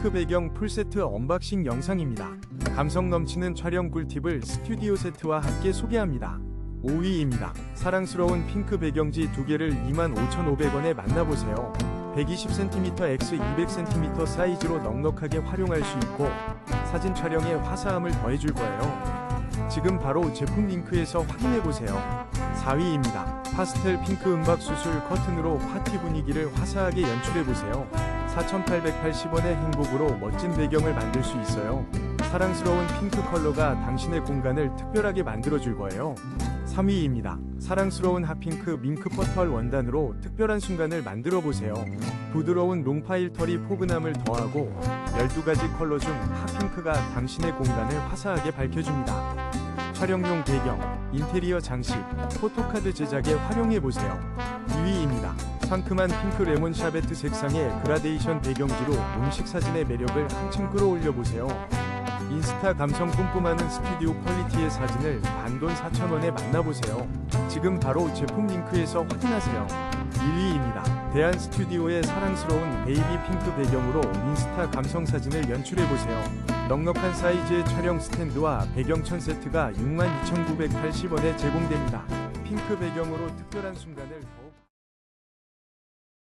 핑크 배경 풀세트 언박싱 영상입니다. 감성 넘치는 촬영 꿀팁을 스튜디오 세트와 함께 소개합니다. 5위입니다. 사랑스러운 핑크 배경지 두 개를 25,500원에 만나보세요. 120cm x 200cm 사이즈로 넉넉하게 활용할 수 있고 사진 촬영에 화사함을 더해줄 거예요. 지금 바로 제품 링크에서 확인해보세요. 4위입니다. 파스텔 핑크 음박 수술 커튼으로 파티 분위기를 화사하게 연출해보세요. 4,880원의 행복으로 멋진 배경을 만들 수 있어요. 사랑스러운 핑크 컬러가 당신의 공간을 특별하게 만들어줄 거예요. 3위입니다. 사랑스러운 핫핑크 밍크 퍼털 원단으로 특별한 순간을 만들어 보세요. 부드러운 롱파일 털이 포근함을 더하고 12가지 컬러 중 핫핑크가 당신의 공간을 화사하게 밝혀줍니다. 촬영용 배경, 인테리어 장식, 포토카드 제작에 활용해 보세요. 2위입니다. 상큼한 핑크 레몬 샤베트 색상의 그라데이션 배경지로 음식 사진의 매력을 한층 끌어올려 보세요. 인스타 감성 뿜뿜하는 스튜디오 퀄리티의 사진을 단돈 4,000원에 만나보세요. 지금 바로 제품 링크에서 확인하세요. 1위입니다. 대한 스튜디오의 사랑스러운 베이비 핑크 배경으로 인스타 감성 사진을 연출해보세요. 넉넉한 사이즈의 촬영 스탠드와 배경천 세트가 62,980원에 제공됩니다. 핑크 배경으로 특별한 순간을 더욱